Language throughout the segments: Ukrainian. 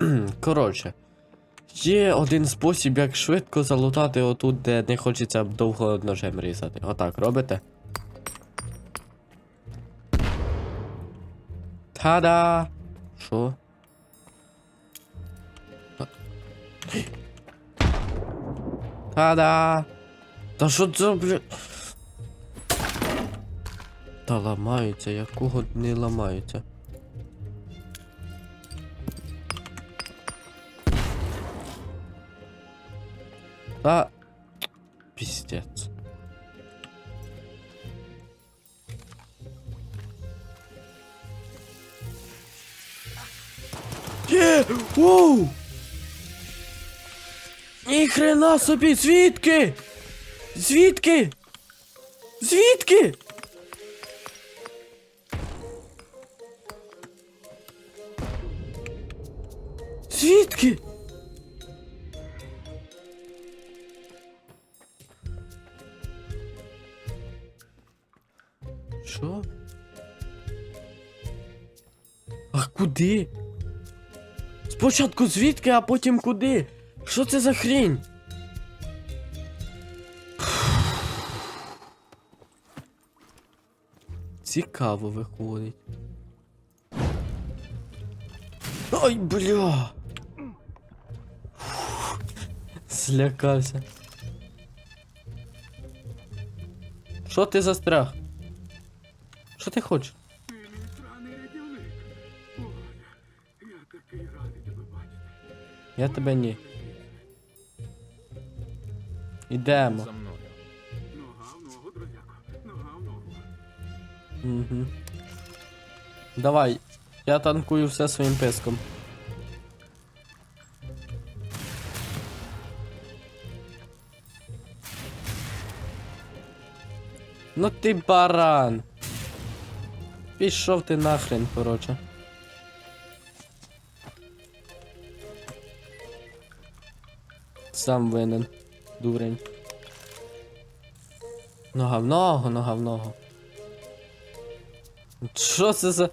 Коротше. Є один спосіб, як швидко залутати отут, де не хочеться довго ножем різати. Отак робите. Та-да! Що? Та-да! Та що це, бля? Та ламаються, якого не ламаються. Та... Пиздец. Є! Воу! Ніхрена собі, звідки? Звідки? Звідки? Звідки? Куди? Спочатку звідки, а потім куди? Що це за хрінь? Цікаво виходить. Ой, бля. Злякався. Що ти застряг? Що ти хочеш? Я тебе ні. Ідемо. Угу. Давай, я танкую все своїм писком. Ну ти баран. Пішов ти нахрен, короче. Сам винен, дурень. Нога в ногу, нога в ногу. Що це за.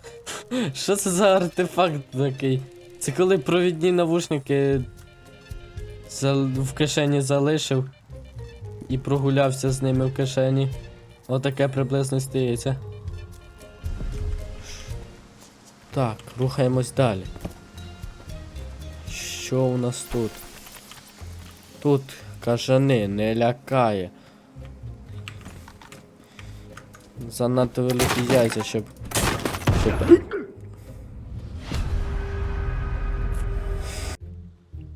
Що це за артефакт такий? Це коли провідні навушники в кишені залишив і прогулявся з ними в кишені. Отаке приблизно стається. Так, рухаємось далі. Що у нас тут? Тут кажани не лякає. Занадто великі яйця, щоб. щоб...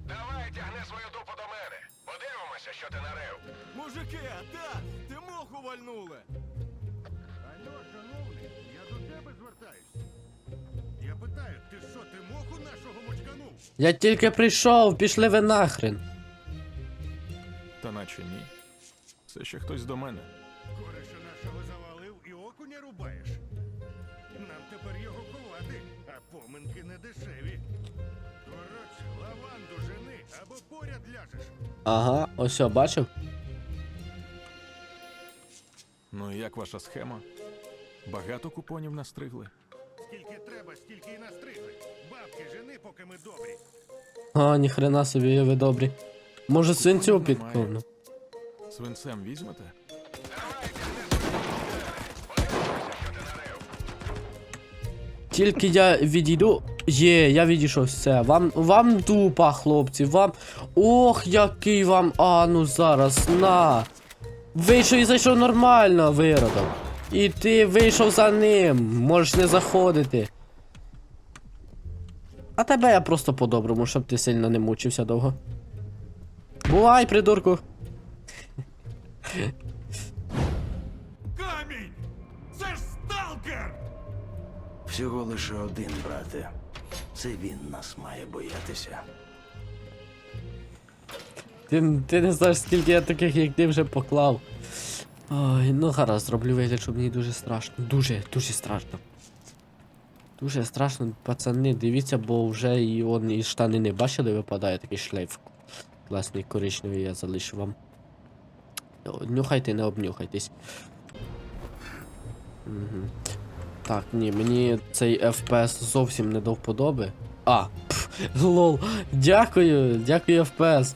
Давай, тягни свою дупу до мене. Подивимося, що ти нарив. Мужики, так, ти моху вальнули. Алло, шановний, я до тебе звертаюсь. Я питаю, ти що, ти моху нашого мочканув? Я тільки прийшов, пішли ви нахрен. Та наче ні. Це ще хтось до мене. Кореша нашого завалив і окуня рубаєш. Нам тепер його ховати, а поминки не дешеві. Коротше, лаванду жени або поряд ляжеш. Ага, ось о, бачив? Ну і як ваша схема? Багато купонів настригли. Скільки треба, стільки й настригли. Бабки жени, поки ми добрі. А, ніхрена собі ви добрі. Може свинцю підковну. Свинцем візьмете? Тільки я відійду. Є, я відійшов все. Вам вам дупа, хлопці, вам. Ох, який вам. А, ну зараз, на. Вийшов і зайшов нормально, виродок. І ти вийшов за ним. Можеш не заходити. А тебе я просто по-доброму, щоб ти сильно не мучився довго. Бувай, придурку. Камінь! Це ж сталкер! Всього лише один, брате. Це він нас має боятися. Ти, ти не знаєш, скільки я таких, як ти вже поклав. Ой, ну гаразд, зроблю вигляд, що мені дуже страшно. Дуже, дуже страшно. Дуже страшно, пацани, дивіться, бо вже і он із штани не бачили, випадає такий шлейф. Класний коричневий я залишу вам. Нюхайте, не обнюхайтесь. Угу. Так, ні, мені цей FPS зовсім не до вподоби. А, пф, Лол. Дякую, дякую, FPS.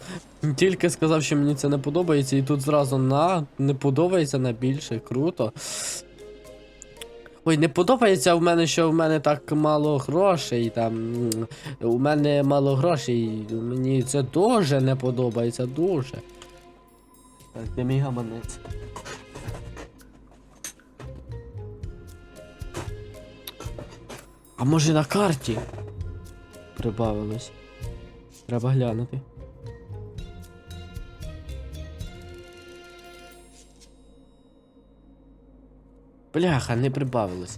Тільки сказав, що мені це не подобається, і тут зразу на не подобається на більше. Круто. Ой, не подобається в мене, що в мене так мало грошей. Там у мене мало грошей. Мені це дуже не подобається, дуже. Так, де мій гаманець? А може на карті? Прибавилось. Треба глянути. Бляха, не прибавилось.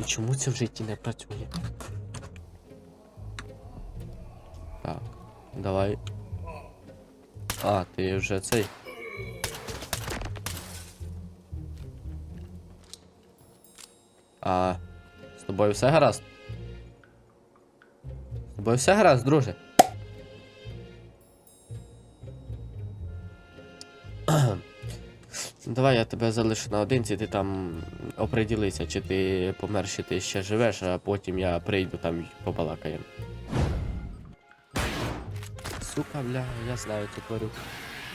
І чому це в житті не працює? Так, давай. А, ти вже цей. А з тобою все гаразд? З тобою все гаразд, друже? Давай я тебе залишу наодинці, ти там оприділися, чи ти помер, чи ти ще живеш, а потім я прийду там і побалакаємо. Сука, бля, я знаю цю тварюку.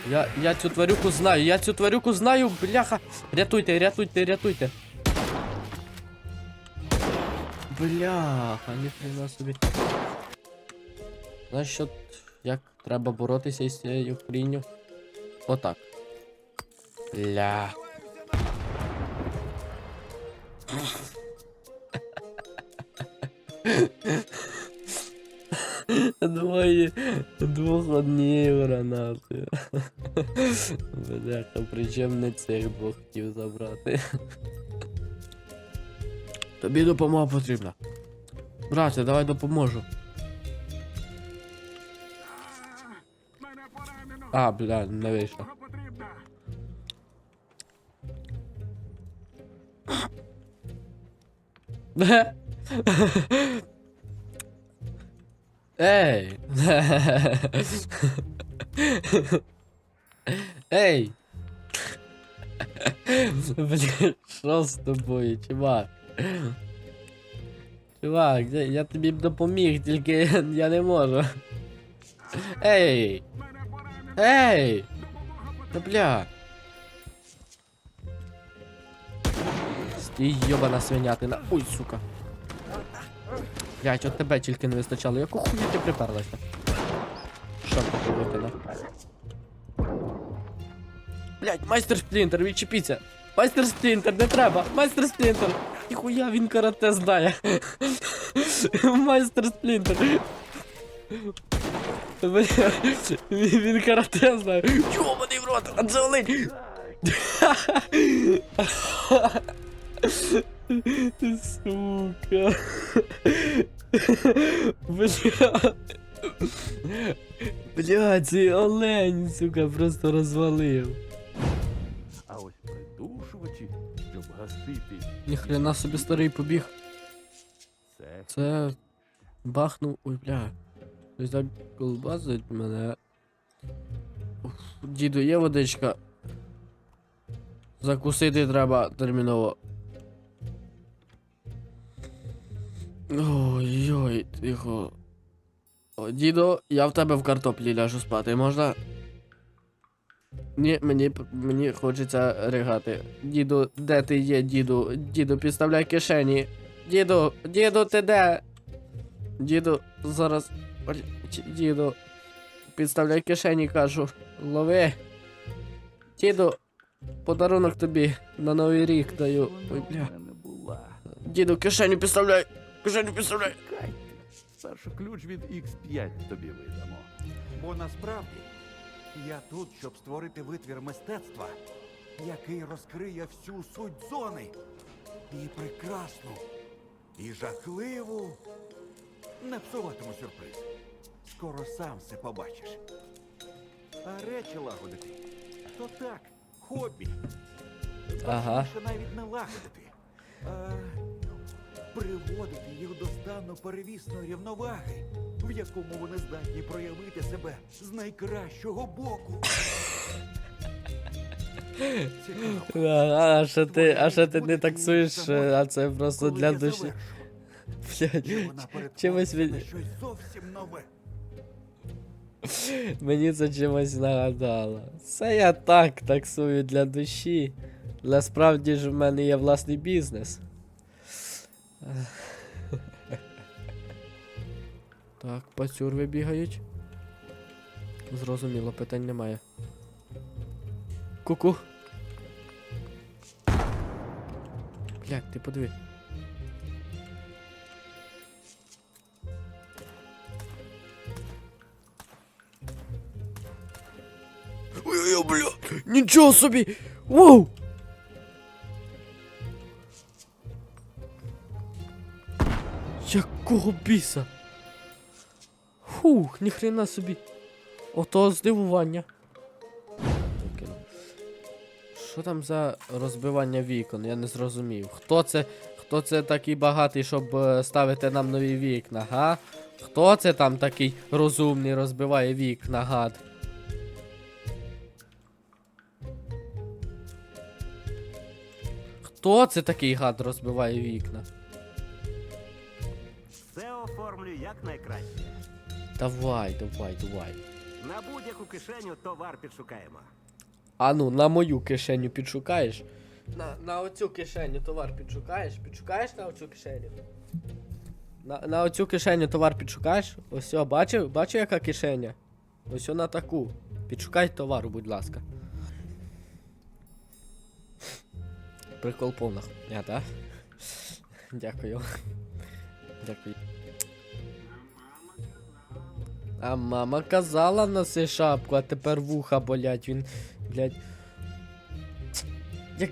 Я, я цю тварюку знаю, я цю тварюку знаю, бляха. Рятуйте, рятуйте, рятуйте. Бляха, ніхрена собі. Знаєш що, як треба боротися із цією хрінню? Отак. Ля. Двоє двох однієї гранати. Бляха, причому не цих двох хотів забрати. Тобі допомога потрібна. Брате, давай допоможу. А, бля, не вийшло. Ей! Ей! Бля, що з тобою, чувак? Чувак, я, тобі б допоміг, тільки я не можу. Ей! Ей! Та бля! Стій, йобана свинятина. Ой, сука. Блять, от тебе тільки не вистачало. Яку хуйню ти приперлася? Ти викидав? Блять, майстер сплінтер, відчепіться! Майстер сплінтер, не треба! Майстер сплінтер! Ніхуя він карате знає! майстер сплінтер! Він, карате знає! Йобаний в рот! Анджелин! Сука. Бля. Бля, цей олень, сука, просто розвалив. А ось придушувачі, щоб гасити Ніхрена собі старий побіг. це Це бахнув. Ой, бля. Ось так колбасить мене. Уф, Діду, є водичка. Закусити треба терміново. Ой-ой, тихо. О, діду, я в тебе в картоплі ляжу спати, можна? Ні, мені, мені хочеться ригати. Діду, де ти є, діду? Діду, підставляй кишені. Діду, діду, ти де? Діду, зараз. Діду. Підставляй кишені, кажу. Лови. Діду, подарунок тобі на новий рік даю. Ой, бля. Діду, кишеню підставляй. Кишеню підставляй. Чекай, спершу ключ від X5 тобі видамо. Бо насправді я тут, щоб створити витвір мистецтва, який розкриє всю суть зони. І прекрасну, і жахливу. Не псуватиму сюрприз. Скоро сам все побачиш. А речі лагодити. То так, хобі. Ага. Важливіше навіть не лагодити. А приводити їх до стану перевісної рівноваги, в якому вони здатні проявити себе з найкращого боку. А, що ти, а що ти не таксуєш, а це просто для душі. Блядь, чимось від... Мені це чимось нагадало. Це я так таксую для душі. Насправді ж в мене є власний бізнес. Так, пацюрви бігають. Зрозуміло, питань немає. Ку-ку. Блядь, ти подиви. Ой-ой, бля, нічого собі! Воу! Якого біса? Фух, ніхрена собі. Ото здивування. Що там за розбивання вікон? Я не зрозумів. Хто це, хто це такий багатий, щоб е, ставити нам нові вікна, га? Хто це там такий розумний розбиває вікна, гад? Хто це такий гад розбиває вікна? Оформлю якнайкраще. Давай, давай, давай. На будь-яку кишеню товар підшукаємо. А ну, на мою кишеню підшукаєш. На, на оцю кишеню товар підшукаєш? Підшукаєш на оцю кишеню? На, на оцю кишеню товар підшукаєш? Ось, бачив, бачив, яка кишеня? Ось на таку. Підшукай товару, будь ласка. Прикол повна хуйня, так? Дякую. Дякую. А мама казала носи шапку, а тепер вуха болять. Він, блядь. Як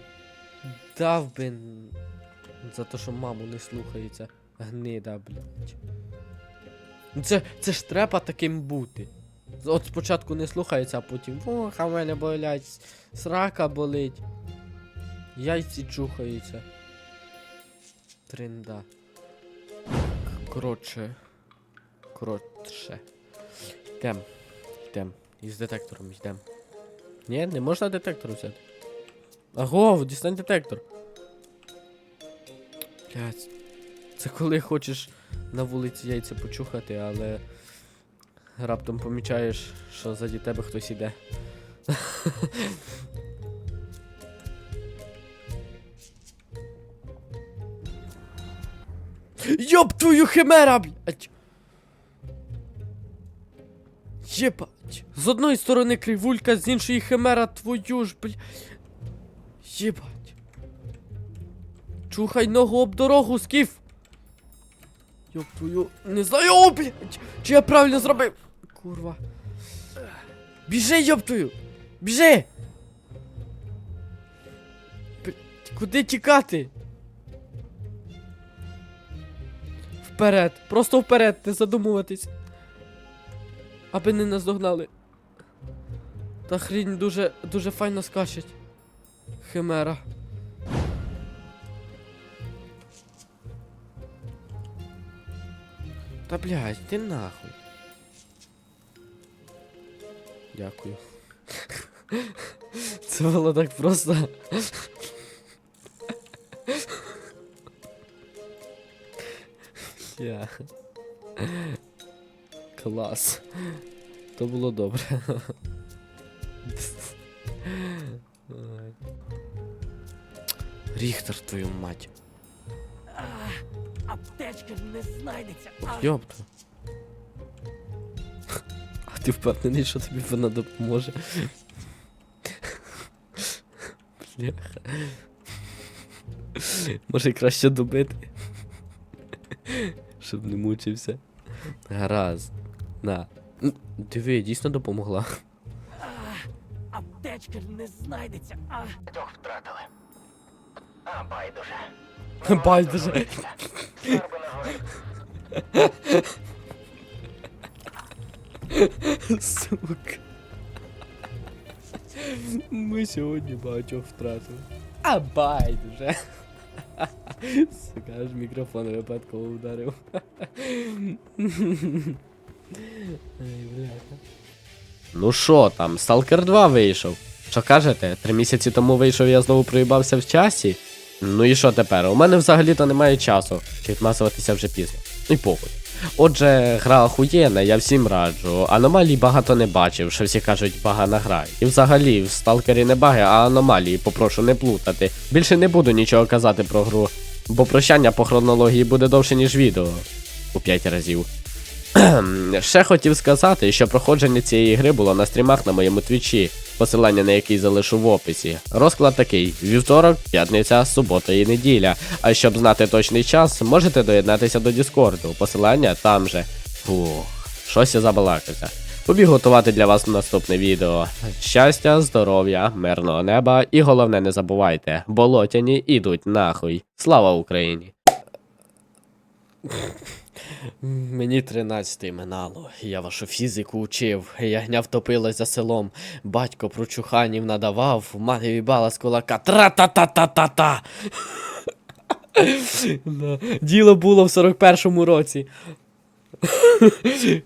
дав би за те, що маму не слухається. Гнида, блядь. Ну Це, це ж треба таким бути. От спочатку не слухається, а потім вуха мене болять, срака болить. Яйці чухаються. Тринда. Коротше. Коротше. Йдем. Йдем. Із детектором йдем. Ні, не можна детектор взяти. Аго, дістань детектор. Блять. Це коли хочеш на вулиці яйця почухати, але раптом помічаєш, що заді тебе хтось іде. Йоп твою химера, блять! Єбать. З одної сторони кривулька, з іншої химера твою ж, бля. Єбать. Чухай ногу об дорогу, скіф. Йоп твою. Не знаю, о, блядь. Чи я правильно зробив? Курва. Біжи, йоп твою. Біжи. Куди тікати? Вперед. Просто вперед, не задумуватись. Аби не наздогнали. Та хрінь дуже, дуже файно скачить. Химера. Та блядь, ти нахуй. Дякую. Це було так просто. Я. Клас. То було добре. Ріхтер, твою мать. Аптечка не знайдеться. Йопта. А ти впевнений, що тобі вона допоможе? Бляха. Може краще добити. Щоб не мучився. Гаразд. Диви, дійсно допомогла. Аптечка не знайдеться. Трьох втратили. А, байдуже. Байдуже. Сука. Ми сьогодні багатьох втратили. А байдуже. Сука, аж мікрофон випадково ударив. Ну що там, Stalker 2 вийшов. Що кажете? Три місяці тому вийшов, я знову проїбався в часі. Ну і що тепер? У мене взагалі-то немає часу. Відмазуватися вже пізно. Ну і похуй. Отже, гра охуєнна, я всім раджу. Аномалій багато не бачив, що всі кажуть багана гра. І взагалі, в сталкері не баги, а аномалії, попрошу не плутати. Більше не буду нічого казати про гру, бо прощання по хронології буде довше, ніж відео. У 5 разів. Ще хотів сказати, що проходження цієї гри було на стрімах на моєму твічі, посилання на який залишу в описі. Розклад такий: вівторок, п'ятниця, субота і неділя. А щоб знати точний час, можете доєднатися до Діскорду. Посилання там же. Фух, щось я забалакався. Побіг готувати для вас наступне відео. Щастя, здоров'я, мирного неба і головне не забувайте, болотяні ідуть нахуй. Слава Україні! Мені 13 минало, я вашу фізику учив, ягня втопилась за селом, батько прочуханів надавав, мати вібала з кулака. Тра-та-та-та-та-та. Діло було в 41-му році.